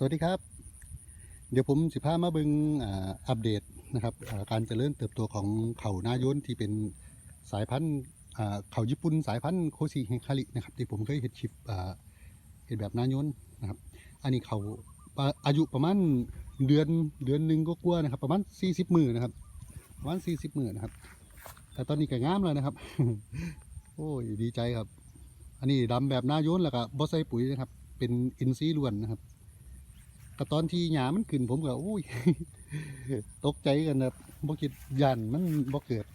สวัสดีครับ เดี๋ยวผมสิพามาบิงอัปเดตนะครับการเจริญเติบโตของเขานายนที่เป็นสายพันธุ์เขาญี่ปุ่นสายพันธุ์โคชิเฮคารินะครับที่ผมเคยเห็นคลิปเห็นแบบนายนนะครับอันนี้เขาอ่าอายุประมาณเดือนเดือนหนึ่งก็กลัวนะครับ ประมาณ 40มือนะครับประมาณ 40มือนะครับ แต่ตอนนี้ก็งามแล้วนะครับ โอ้ยดีใจครับ อันนี้ดำแบบนายนแล้วก็บ่ใส่ปุ๋ยนะครับ เป็นอินทรีล้วนนะครับ ก็ตอนที่หญ้ามันขึ้นผมก็โอ้ย ตกใจกันนะบ่คิดยันมันบ่เกิด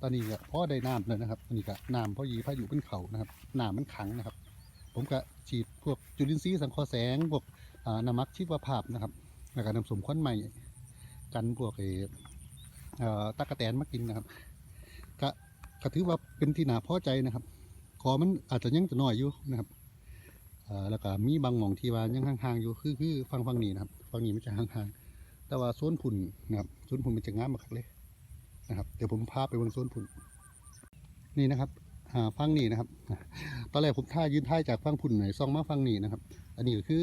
ตอนนี้ก็พ่อได้น้ำแล้วนะครับอันนี้ก็น้ำพอยีพายุเป็นเขานะครับน้ำมันขังนะครับ ผมก็ฉีดพวกจุลินทรีย์สังเคราะห์แสงพวกน้ำมักชีวภาพนะครับ แล้วก็น้ำสมควันใหม่กันพวกเอ่อตะกะแตนมากินนะครับก็ก็ถือว่าเป็นที่หนาพอใจนะครับ ขอมันอาจจะยังจะน้อยอยู่นะครับ แล้วก็มีบางหม่องที่ว่ายังห่างๆอยู่คือคือฟังฟังนี้นะครับฟังนี้มันจะห่างๆแต่ว่าโซนผุ่นนะครับโซนผุ่นมันจะงามมากเลยนะครับเดี๋ยวผมพาไปบนโซนผุ่นนี่นะครับฟังนี่นะครับตอนแรกผมท่ายืนท่ายจากฟังผุ่นหน่อยซองมาฟังนี่นะครับ อันนี้ก็คือ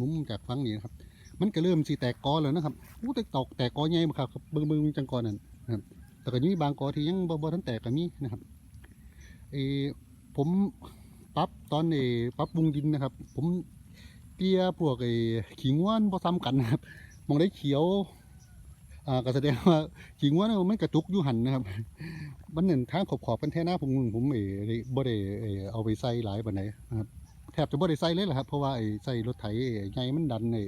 มุมจากฟังนี่นะครับ มันก็เริ่มสีแตกกอแล้วนะครับอู้แต่ตอกแตกกอใหญ่มากครับเบิ่งเบิ่งจังกอนั่นนะครับแต่ก็ยังมีบางกอที่ยังบ่บ่ทันแตกก็มีนะครับเออผม ปรับตอนเออปรับปรุงดินนะครับ ผมเกลียพวกไอ้ขิงว่านพอซ้ำกันนะครับมองได้เขียวอ่าก็แสดงว่าขิงว่านมันกระจุกอยู่หันนะครับมันหนึ่งทางขอบขอบกันแท่หน้าผมผมเออได้บ่ได้เออเอาไปใส่หลายปานใดนะครับแทบจะบ่ได้ใส่เลยแหละครับเพราะว่าไอ้ใส่รถไถไอ้ใหญ่มันดันไอ้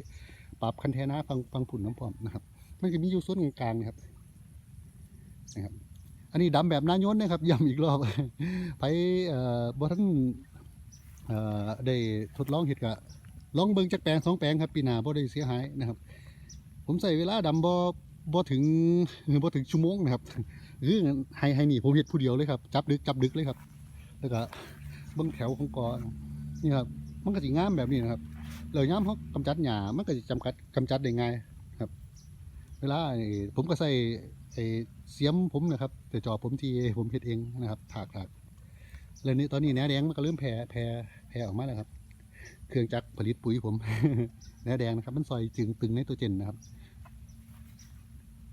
ปรับคันแท่หน้าฟังฟังผุนน้ำพร้อมนะครับมันจะมีอยู่ส่วนกลางๆนะครับนะครับอันนี้ดำแบบน้าโยนนะครับย้ำอีกรอบไปเอ่อบ่ทัน ได้ทดลองเห็ดกะลองเบิ่งจากแปลงสองแปลงครับปีหน้าบ่ได้เสียหายนะครับ ผมใส่เวลาดำบ่บ่ถึงบ่ถึงชั่วโมงนะครับคือให้ให้นี่ผมเฮ็ดผู้เดียวเลยครับจับดึกจับดึกเลยครับ แล้วก็เบิ่งแถวของกอนี่ครับมันก็สิงามแบบนี้นะครับแล้วยามเฮากำจัดหญ้ามันก็สิจำกัดกำจัดได้ง่ายครับ เวลาผมก็ใส่ไอ้เสียมผมนะครับแต่จอบผมที่ผมเฮ็ดเองนะครับถากถากแล้วนี่ตอนนี้แหนแดงมันก็เริ่มแผ่แผ่ แผ่ออกมาแล้วครับ เครื่องจักรผลิตปุ๋ยผมแหนแดงนะครับ มันซอยจึงตึงไนโตรเจนนะครับ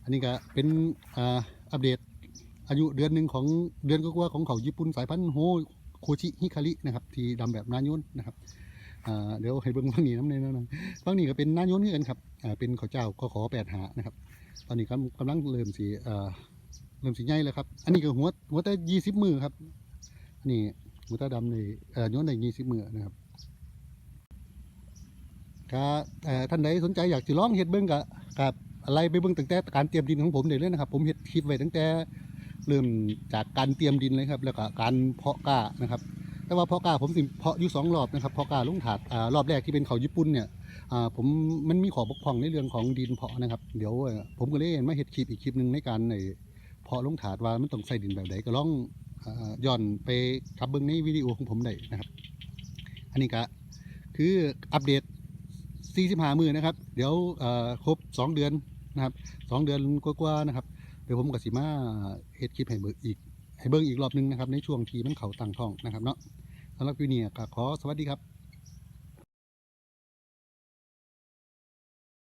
อันนี้ก็เป็นอัปเดตอายุเดือนหนึ่งของเดือนก็ว่าของเขาญี่ปุ่นสายพันธุ์โฮโคชิฮิคารินะครับ ที่ดำแบบนายุนนะครับเดี๋ยวให้เบิ้งฝั่งนี้น้ำเนยนะฝั่งนี้ก็เป็นนายุนเหมือนกันครับเป็นข้าวเจ้าก็ขอแปดหานะครับ ตอนนี้กำกำลังเริ่มสีเริ่มสีใหญ่แล้วครับ อันนี้ก็หัวหัวแต่ยี่สิบมือครับอัน นี้หัวแต่ดำในเอ่อย้อนในยี่สิบมือนะครับก็เอ่อท่านใดสนใจอยากจะลองเฮ็ดเบิ้งกับกับอะไรไปเบิ้งตั้งแต่การเตรียมดินของผมได้เลยนะครับ ผมเฮ็ดคลิปไว้ตั้งแต่เริ่มจากการเตรียมดินเลยครับ แล้วก็การเพาะกล้านะครับ แต่ว่าเพาะกล้าผมสิเพาะอยู่สองรอบนะครับเพาะกล้าลุงถาดอรอบแรกที่เป็นเขาญี่ปุ่นเนี่ยผมมันมีขอบกพร่องในเรื่องของดินเพาะนะครับ เดี๋ยวผมก็เลยมาเห็ดคลิปอีกคลิปหนึ่งในการในเพาะลุงถาดว่ามันต้องใส่ดินแบบใดก็ลอง ย้อนไปขับเบิ้งในวิดีโอของผมได้นะครับ อันนี้ก็คืออัปเดต 45 มือนะครับ เดี๋ยวครบ 2 เดือนนะครับ 2 เดือนกว่าๆนะครับ เดี๋ยวผมกับสีมาเฮ็ดคลิปให้เบิ้งอีกให้เบิ้งอีกรอบหนึงนะครับ ในช่วงที่มันเขาต่างท้องนะครับเนาะสำหรับวิดีโอนี้ก็ขอสวัสดีครับ